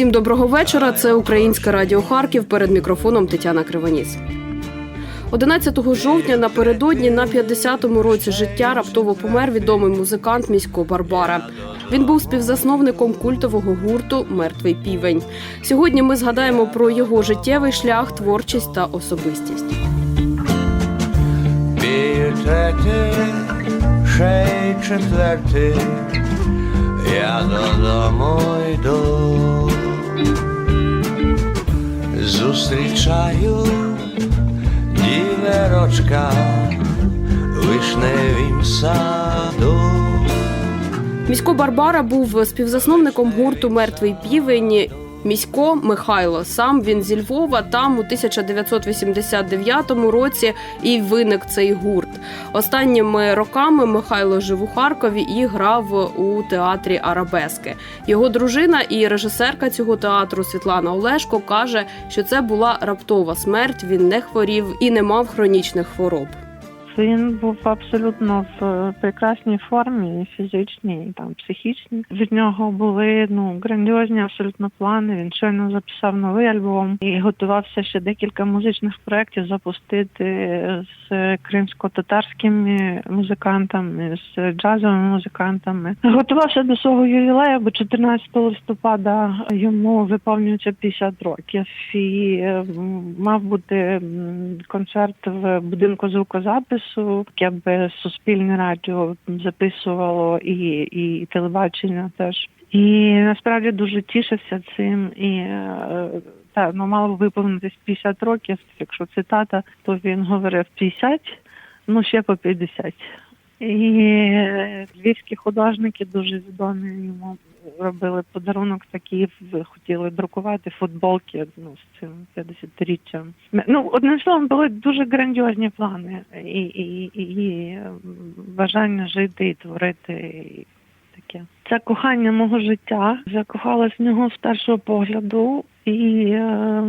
Всім доброго вечора. Це Українське Радіо Харків. Перед мікрофоном Тетяна Кривоніс. 11 жовтня напередодні на 50-му році життя раптово помер відомий музикант міського Барбара. Він був співзасновником культового гурту Мертвий півень. Сьогодні ми згадаємо про його життєвий шлях, творчість та особистість. Я додому йду. Зустрічаю діверочка вишневім саду. Місько Барбара був співзасновником гурту Мертвий півень. Місько Михайло. Сам він зі Львова. Там у 1989 році і виник цей гурт. Останніми роками Михайло жив у Харкові і грав у театрі Арабески. Його дружина і режисерка цього театру Світлана Олешко каже, що це була раптова смерть. Він не хворів і не мав хронічних хвороб. Він був абсолютно в прекрасній формі, і фізичній, і там психічній. Від нього були ну грандіозні абсолютно плани. Він щойно записав новий альбом і готувався ще декілька музичних проєктів запустити з кримсько-татарськими музикантами, з джазовими музикантами. Готувався до свого ювілею, бо 14 листопада йому виповнюється 50 років, і е, мав бути концерт в будинку звукозапису, яке суспільне радіо записувало і, і телебачення теж. І насправді дуже тішився цим і е, та ну мало виповнитись 50 років. Якщо цитата, то він говорив 50, ну ще по 50. І е, львівські художники дуже відомі йому робили подарунок такий, хотіли друкувати футболки ну, з цим 50-річчям. Ну, одним словом, були дуже грандіозні плани і, і, і, бажання жити і творити. І таке. Це кохання мого життя. Закохалась в нього з першого погляду, і е,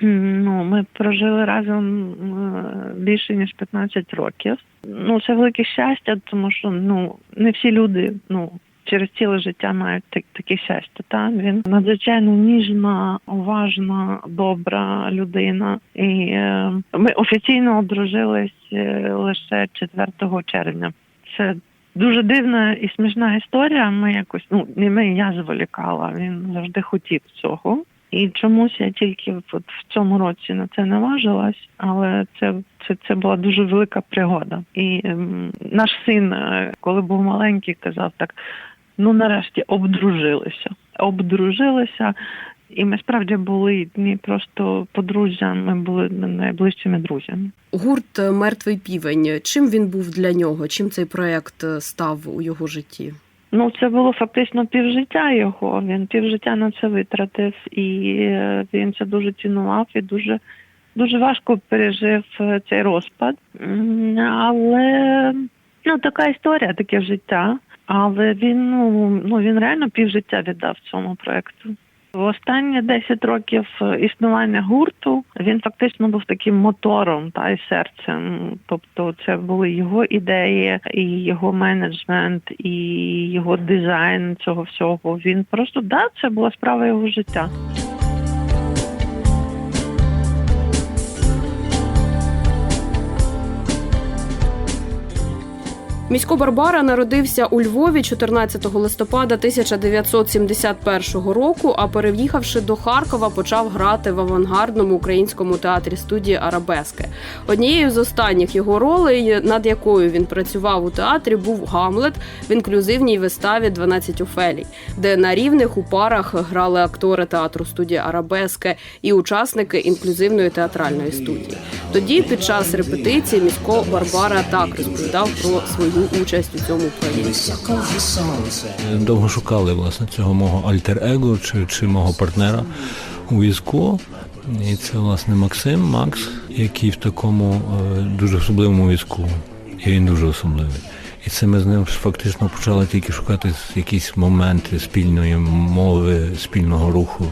ну, ми прожили разом е, більше ніж 15 років. Ну, це велике щастя, тому що ну не всі люди ну. Через ціле життя мають так, таке щастя. Та він надзвичайно ніжна, уважна, добра людина. І е, ми офіційно одружились е, лише 4 червня. Це дуже дивна і смішна історія. Ми якось ну не ми, я зволікала. Він завжди хотів цього. І чомусь я тільки от в цьому році на це наважилась, але це, це, це була дуже велика пригода. І ем, наш син, е, коли був маленький, казав так: ну нарешті обдружилися. Обдружилися, і ми справді були не просто подружжям, ми були найближчими друзями. Гурт Мертвий півень. Чим він був для нього? Чим цей проект став у його житті? Ну, це було фактично півжиття його. Він півжиття на це витратив, і е, він це дуже цінував і дуже, дуже важко пережив е, цей розпад. Але ну, така історія, таке життя. Але він ну, ну він реально півжиття віддав цьому проекту. В останні 10 років існування гурту він фактично був таким мотором та й серцем. Тобто, це були його ідеї, і його менеджмент, і його дизайн цього всього. Він просто да, це була справа його життя. Місько Барбара народився у Львові 14 листопада 1971 року. А переїхавши до Харкова, почав грати в авангардному українському театрі студії Арабески. Однією з останніх його ролей, над якою він працював у театрі, був Гамлет в інклюзивній виставі «12 Офелій, де на рівних у парах грали актори театру студії Арабески і учасники інклюзивної театральної студії. Тоді, під час репетиції, місько Барбара так розповідав про свою участь у цьому проєкті. Довго шукали власне цього мого альтер-его чи, чи мого партнера у візку. І це власне Максим, Макс, який в такому е, дуже особливому візку. І він дуже особливий. І це ми з ним фактично почали тільки шукати якісь моменти спільної мови, спільного руху.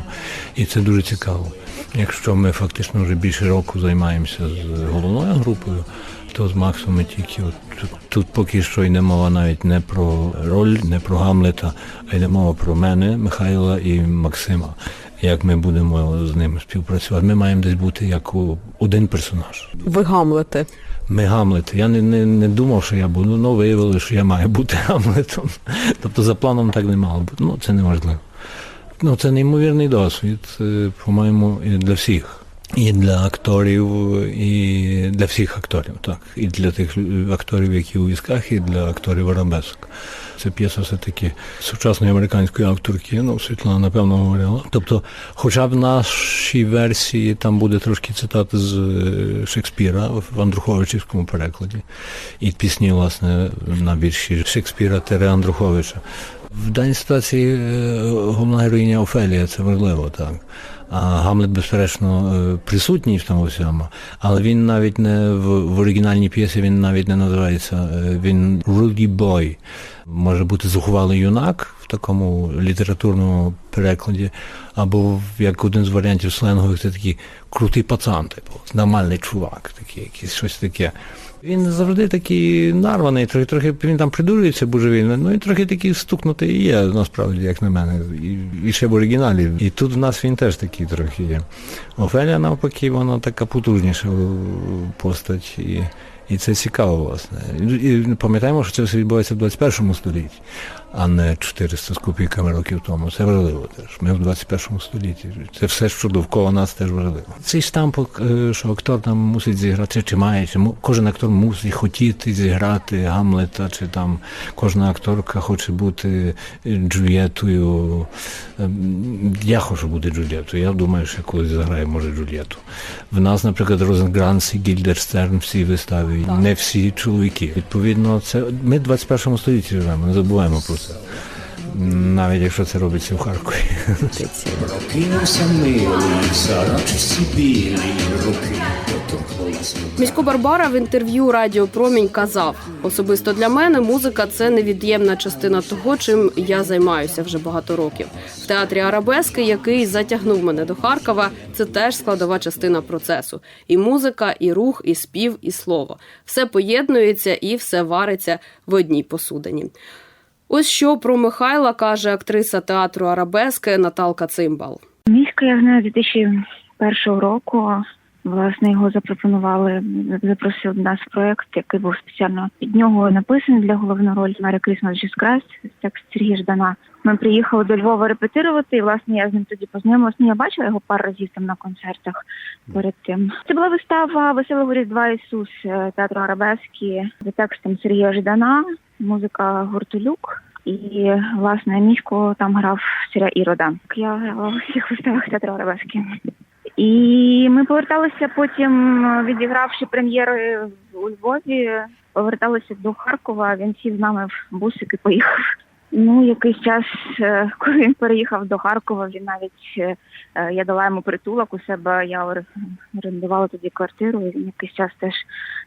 І це дуже цікаво. Якщо ми фактично вже більше року займаємося з головною групою, То з Максом ми тільки от тут, тут поки що йде мова навіть не про роль, не про Гамлета, а йде мова про мене, Михайла і Максима. Як ми будемо з ними співпрацювати. Ми маємо десь бути як один персонаж. Ви Гамлети. Ми Гамлет. Я не, не, не думав, що я буду, ну виявили, що я маю бути Гамлетом. Тобто за планом так не мало бути. Ну, це неможливо. Ну, це неймовірний досвід, е, по-моєму, і для всіх. І для акторів, і для всіх акторів, так. І для тих акторів, які у військах, і для акторів арабесок. Це п'єса все-таки сучасної американської авторки, ну, Світлана, напевно, говорила. Тобто, хоча б в нашій версії там буде трошки цитат з е, Шекспіра в Андруховичівському перекладі, і пісні, власне, на вірші Шекспіра Тере Андруховича. В даній ситуації е, головна героїня Офелія, це важливо, так. Гамлет, безперечно, е, присутній в тому всьому, але він навіть не в, в оригінальній п'єсі він навіть не називається. е, Він Rudy Boy. Може бути зухвалий юнак в такому літературному перекладі, або як один з варіантів сленгових, це такий крутий пацан, типу, нормальний чувак, такий, якийсь щось таке. Він завжди такий нарваний, трохи, трохи він там придурюється божевільно, ну і трохи такий стукнутий є, насправді, як на мене, і, і ще в оригіналі. І тут в нас він теж такий трохи є. Офелія, навпаки, вона така потужніша постать. І, і це цікаво, власне. І пам'ятаємо, що це все відбувається в 21 столітті, а не 400 з копійками років тому. Це важливо теж. Ми в 21 столітті. Це все, що довкола нас, теж важливо. Цей штампок, е, що актор там мусить зіграти, чи має, чи кожен актор мусить хотіти зіграти Гамлета, чи там кожна акторка хоче бути Джульєтою. Ем, Я хочу бути Джульєтою. Я думаю, що колись заграю, може, Джульєту. В нас, наприклад, Розенгранс і Гільдерстерн всі вистави, не всі чоловіки. Відповідно, це ми в 21 столітті живемо, не забуваємо про це. Навіть якщо це робиться в Харкові. Прокинувся милий, білі руки Місько Барбара в інтерв'ю Радіо Промінь казав: особисто для мене музика це невід'ємна частина того, чим я займаюся вже багато років. В театрі Арабески, який затягнув мене до Харкова, це теж складова частина процесу. І музика, і рух, і спів, і слово. Все поєднується і все вариться в одній посудині. Ось що про Михайла каже актриса театру Арабески Наталка Цимбал. Міська я знаю 2001 року. Власне, його запропонували, запросив нас проект, який був спеціально під нього написаний для головної ролі Марі Крісмас Jesus текст Сергія Ждана. Ми приїхали до Львова репетирувати, і власне я з ним тоді познайомилася. Ну, я бачила його пару разів там на концертах перед тим. Це була вистава Веселого Різдва Ісус е, театру Арабески за текстом Сергія Ждана, музика гурту І власне місько там грав царя Ірода. Я грала у всіх виставах театру Арабески. І ми поверталися потім, відігравши прем'єри у Львові, поверталися до Харкова. Він сів з нами в бусик і поїхав. Ну, якийсь час, е, коли він переїхав до Харкова, він навіть е, е, я дала йому притулок у себе. Я орендувала тоді квартиру. і Він якийсь час теж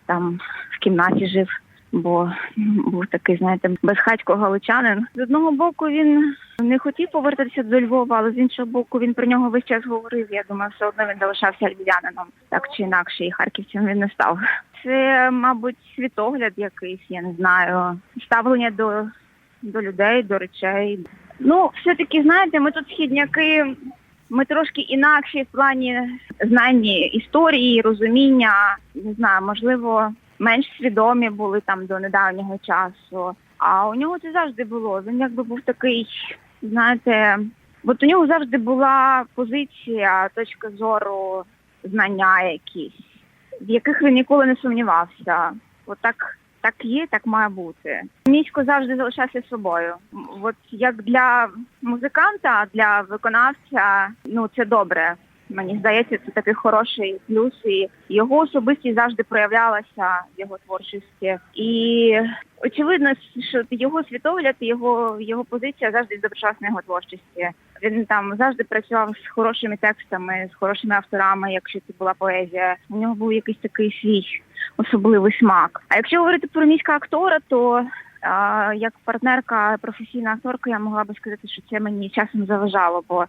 там в кімнаті жив, бо був такий, знаєте, безхатько галичанин. З одного боку він не хотів повертатися до Львова, але з іншого боку він про нього весь час говорив. Я думаю, все одно він залишався львів'янином, так чи інакше, і харківцем він не став. Це, мабуть, світогляд якийсь, я не знаю, ставлення до, до людей, до речей. Ну, все-таки, знаєте, ми тут східняки. Ми трошки інакші в плані знання історії, розуміння, не знаю, можливо, менш свідомі були там до недавнього часу. А у нього це завжди було. Він якби був такий, знаєте, от у нього завжди була позиція, точка зору, знання якісь, в яких він ніколи не сумнівався. От так, так є, так має бути. Місько завжди залишався собою. От як для музиканта, для виконавця, ну це добре. Мені здається, це такий хороший плюс, і його особистість завжди проявлялася в його творчості. І очевидно, що його світогляд, його його позиція завжди відображалася на його творчості. Він там завжди працював з хорошими текстами, з хорошими авторами, якщо це була поезія. У нього був якийсь такий свій особливий смак. А якщо говорити про міська актора, то як партнерка, професійна акторка, я могла би сказати, що це мені часом заважало, бо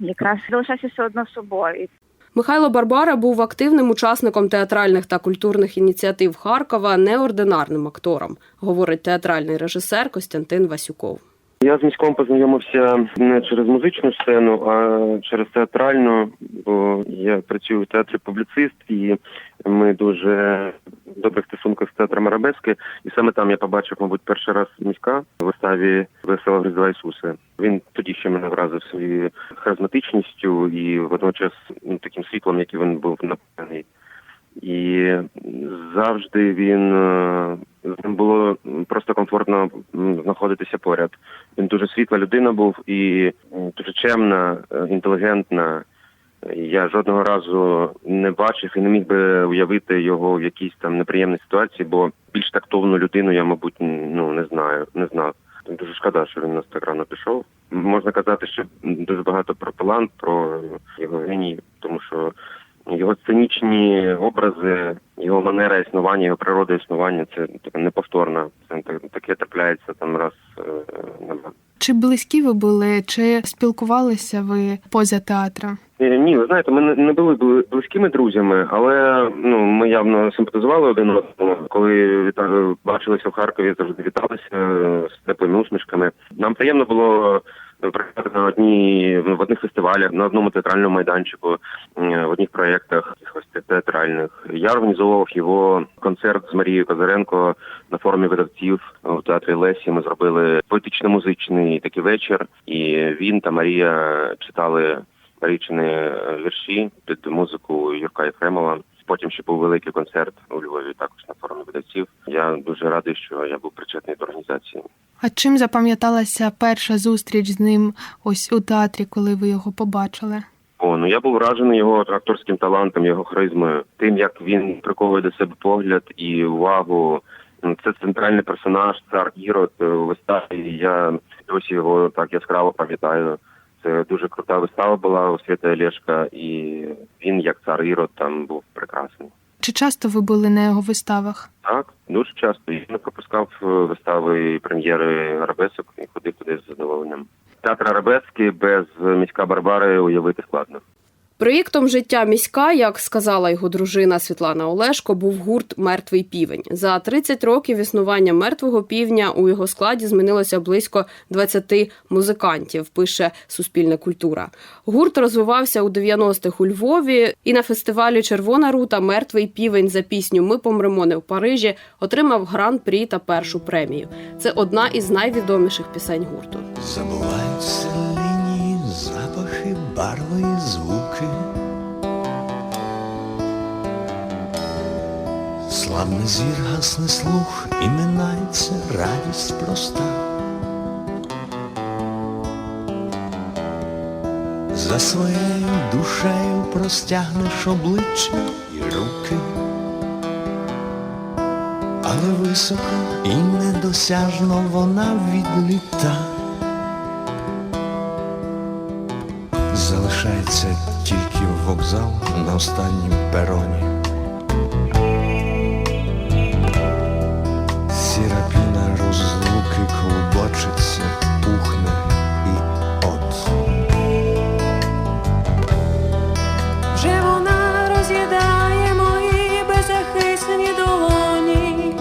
якраз залишався все одно собою. Михайло Барбара був активним учасником театральних та культурних ініціатив Харкова, неординарним актором, говорить театральний режисер Костянтин Васюков. Я з міськом познайомився не через музичну сцену, а через театральну, бо я працюю в театрі публіцист, і ми дуже в добрих стосунках з театром Арабески. І саме там я побачив, мабуть, перший раз міська в виставі Весела Різдва Ісуса. Він тоді ще мене вразив своєю харизматичністю і водночас ну, таким світлом, який він був напевний. І завжди він е, з ним було просто комфортно знаходитися поряд. Він дуже світла людина був і дуже чемна, е, інтелігентна. Я жодного разу не бачив і не міг би уявити його в якійсь там неприємній ситуації, бо більш тактовну людину я, мабуть, ну не знаю, не знав. Дуже шкода, що він нас так рано пішов. Можна казати, що дуже багато про талант, про його геній, тому що його сценічні образи, його манера існування, його природа існування це така неповторна. Це таке трапляється там раз е, на два. Чи близькі ви були, чи спілкувалися ви поза театром? Е, Ні, ви знаєте, ми не- були близькими друзями, але ну ми явно симпатизували один одному. Коли бачилися в Харкові, завжди віталися е, з теплими усмішками. Нам приємно було працювати на одній в одних фестивалях, на одному театральному майданчику, в одних проєктах якихось театральних. Я організовував його концерт з Марією Козаренко на форумі видавців у театрі Лесі. Ми зробили поетично-музичний такий вечір, і він та Марія читали Марічини е, вірші під музику Юрка Єфремова. Потім ще був великий концерт у Львові, також на форумі видавців. Я дуже радий, що я був причетний до організації. А чим запам'яталася перша зустріч з ним ось у театрі, коли ви його побачили? О, ну я був вражений його акторським талантом, його харизмою, тим як він приковує до себе погляд і увагу. Це центральний персонаж, цар Ірод е, виставі. Я досі його так яскраво пам'ятаю. Це дуже крута вистава була у Свята Олешка, і він, як цар Ірод, там був прекрасний. Чи часто ви були на його виставах? Так, дуже часто. Я не пропускав е, вистави прем'єри арабесок і ходив туди з задоволенням. Театр арабески без міська Барбари уявити складно. Проєктом життя міська, як сказала його дружина Світлана Олешко, був гурт Мертвий півень. За 30 років існування мертвого півня у його складі змінилося близько 20 музикантів. Пише Суспільна культура. Гурт розвивався у 90-х у Львові і на фестивалі Червона рута Мертвий півень за пісню Ми помремо не в Парижі отримав гран-прі та першу премію. Це одна із найвідоміших пісень гурту. Забуваються лінії, запахи, барви звуки. Славний зір гасне слух і минається радість проста. За своєю душею простягнеш обличчя і руки. Але високо і недосяжно вона відліта. Залишається тільки вокзал на останнім пероні. Колобочиться, пухне і от. Вже вона роз'їдає мої беззахисні долоні.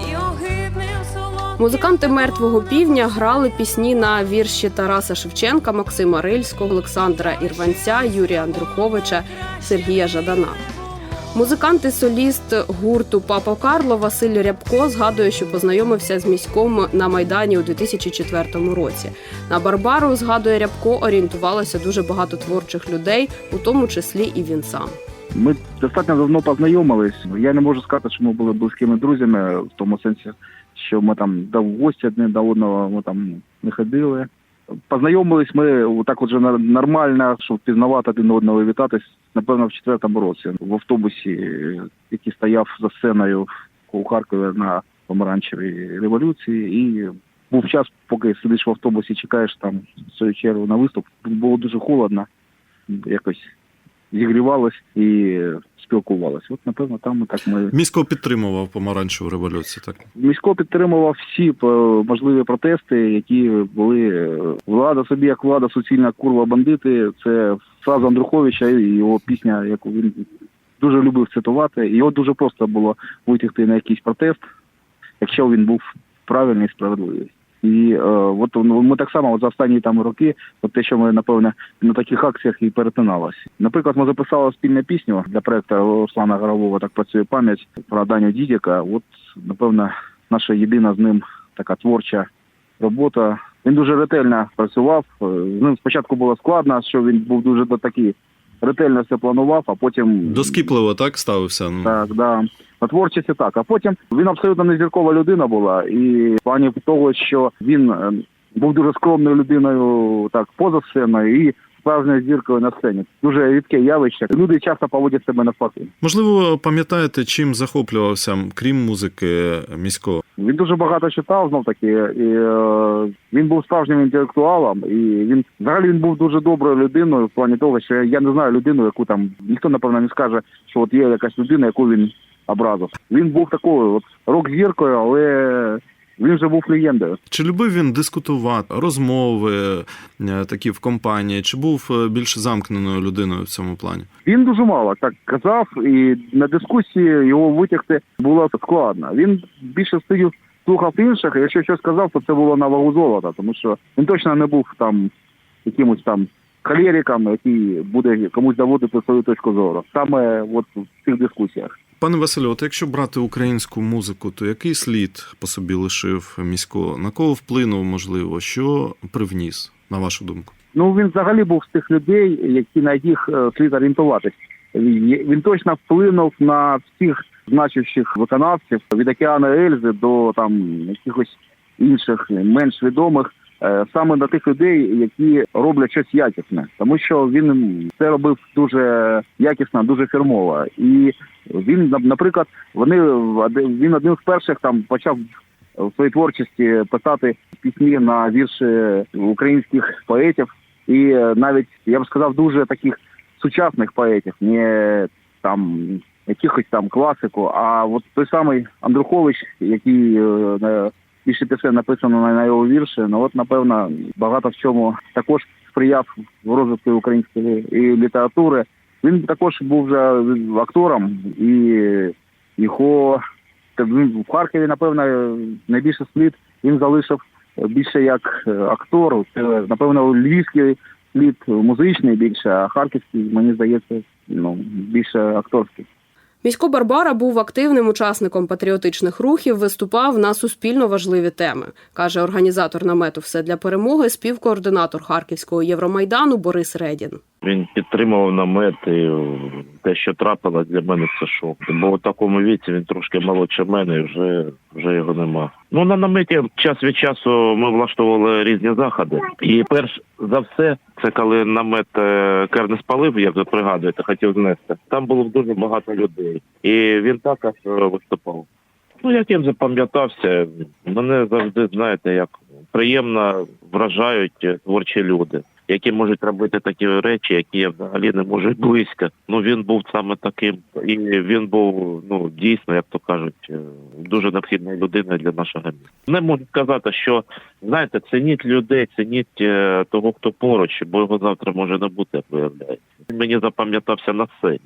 І огидним солом'ям Музиканти мертвого півня грали пісні на вірші Тараса Шевченка, Максима Рильського, Олександра Ірванця, Юрія Андруховича, Сергія Жадана. Музикант і соліст гурту Папа Карло Василь Рябко згадує, що познайомився з міськом на майдані у 2004 році. На Барбару згадує Рябко, орієнтувалося дуже багато творчих людей, у тому числі і він сам. Ми достатньо давно познайомились. Я не можу сказати, що ми були близькими друзями в тому сенсі, що ми там до гості одне до одного ми там не ходили. Познайомились ми так от же нар- нормально, щоб пізнавати один одного вітатись, напевно, в четвертому році в автобусі, який стояв за сценою у Харкові на помаранчевій революції. І був час, поки сидиш в автобусі, чекаєш там свою чергу на виступ. Було дуже холодно, якось зігрівалось і спілкувалися. От, напевно, там так ми Місько підтримував помаранчеву революцію, так? Місько підтримував всі е, можливі протести, які були е, влада собі, як влада, суцільна курва бандити. Це фраза Андруховича і його пісня, яку він дуже любив цитувати. Його дуже просто було витягти на якийсь протест, якщо він був правильний і справедливий. І е, от ну, ми так само от за останні там роки, от те, що ми напевне на таких акціях і перетиналися. Наприклад, ми записали спільну пісню для проекту Руслана Горового так працює пам'ять про Даню Дідіка. От напевно, наша єдина з ним така творча робота. Він дуже ретельно працював. Е, З ним спочатку було складно, що він був дуже до такий ретельно все планував, а потім Доскіпливо так ставився. Ну, так, да. На творчості так. А потім він абсолютно не зіркова людина була, і в плані того, що він е, був дуже скромною людиною, так поза сценою і справжньою зіркою на сцені. Дуже рідке явище. Люди часто поводять себе навпаки. Можливо, пам'ятаєте, чим захоплювався, крім музики міського? Він дуже багато читав, знов таки, і е, він був справжнім інтелектуалом, і він взагалі він був дуже доброю людиною в плані того, що я не знаю людину, яку там ніхто напевно не скаже, що от є якась людина, яку він образив. Він був такою от рок-зіркою, але він вже був легендою. Чи любив він дискутувати, розмови е, такі в компанії, чи був е, більш замкненою людиною в цьому плані? Він дуже мало так казав, і на дискусії його витягти було складно. Він більше сидів, слухав інших, і якщо щось сказав, то це було на вагу золота, тому що він точно не був там якимось там холериком, який буде комусь доводити свою точку зору. Саме от в цих дискусіях. Пане Василю, от якщо брати українську музику, то який слід по собі лишив місько? На кого вплинув, можливо, що привніс, на вашу думку? Ну він взагалі був з тих людей, які на яких е, слід орієнтуватись. Він він точно вплинув на всіх значущих виконавців від океану Ельзи до там якихось інших менш відомих. Е, Саме на тих людей, які роблять щось якісне, тому що він це робив дуже якісно, дуже фірмово. І він, наприклад, вони він одним з перших там почав в своїй творчості писати пісні на вірші українських поетів, і е, навіть я б сказав, дуже таких сучасних поетів, не там якихось там класику. А от той самий Андрухович, який е, більше пісень написано на, його вірші, ну от напевно багато в чому також сприяв в розвитку української і літератури. Він також був вже актором і його в Харкові, напевно, найбільше слід він залишив більше як е, актор. Це, напевно, львівський слід музичний більше, а харківський, мені здається, ну, більше акторський. Місько Барбара був активним учасником патріотичних рухів, виступав на суспільно важливі теми, каже організатор намету Все для перемоги, співкоординатор Харківського Євромайдану Борис Редін. Він підтримував намет, і те, що трапилось, для мене це шок. Бо у такому віці він трошки молодше мене, і вже, вже його нема. Ну на наметі час від часу ми влаштовували різні заходи. І перш за все, це коли намет е, Кернес спалив, як ви пригадуєте, хотів знести. Там було дуже багато людей, і він також е, виступав. Ну, як я запам'ятався, мене завжди, знаєте, як приємно вражають творчі люди, які можуть робити такі речі, які я взагалі не можу близько. Ну він був саме таким, і він був ну дійсно, як то кажуть, е, дуже необхідною людиною для нашого міста. Не можу сказати, що знаєте, цініть людей, цініть е, того, хто поруч, бо його завтра може не бути, як виявляється. Мені запам'ятався на сцені.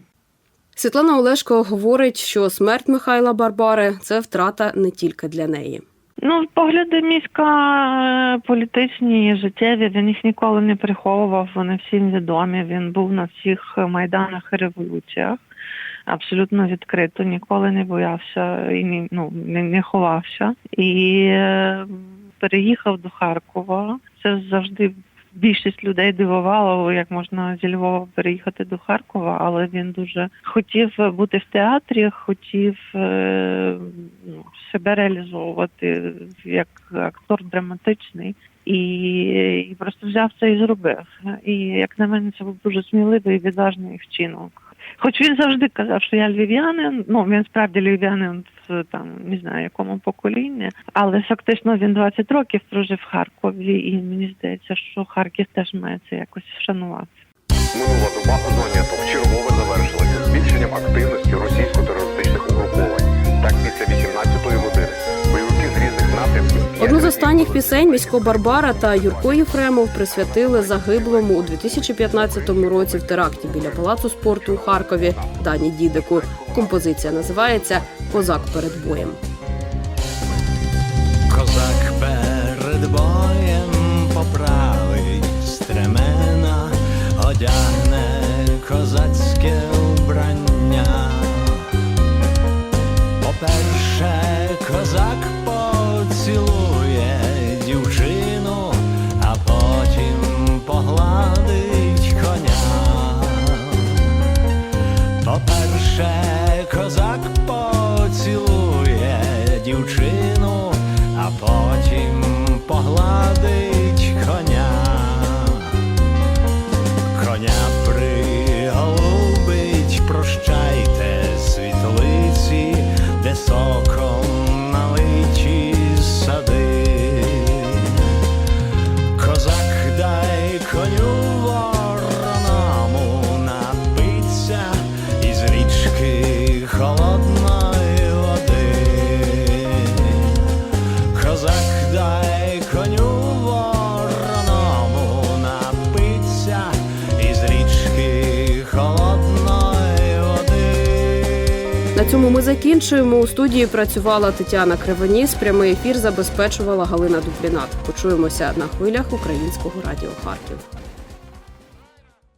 Світлана Олешко говорить, що смерть Михайла Барбари це втрата не тільки для неї. Ну, погляди міська е, політичні життєві, він їх ніколи не приховував, вони всім відомі. Він був на всіх майданах і революціях. Абсолютно відкрито, ніколи не боявся і ні, ну, не, не ховався. І е, переїхав до Харкова. Це завжди більшість людей дивувало, як можна зі Львова переїхати до Харкова, але він дуже хотів бути в театрі, хотів е, себе реалізовувати як актор драматичний. І, і просто взяв це і зробив. І як на мене, це був дуже сміливий і відважний вчинок. Хоч він завжди казав, що я львів'янин, ну він справді львів'янин в там не знаю якому покоління, але фактично він 20 років прожив в Харкові, і мені здається, що Харків теж має це якось вшанувати. Минула доба зоні то чергове завершилася збільшенням активності російсько-терористичних останніх пісень місько Барбара та Юрко Єфремов присвятили загиблому у 2015 році в теракті біля палацу спорту у Харкові Дані Дідику. Композиція називається Козак перед боєм. Козак закінчуємо. У студії працювала Тетяна Кривоніс. Прямий ефір забезпечувала Галина Дублінат. Почуємося на хвилях Українського радіо Харків.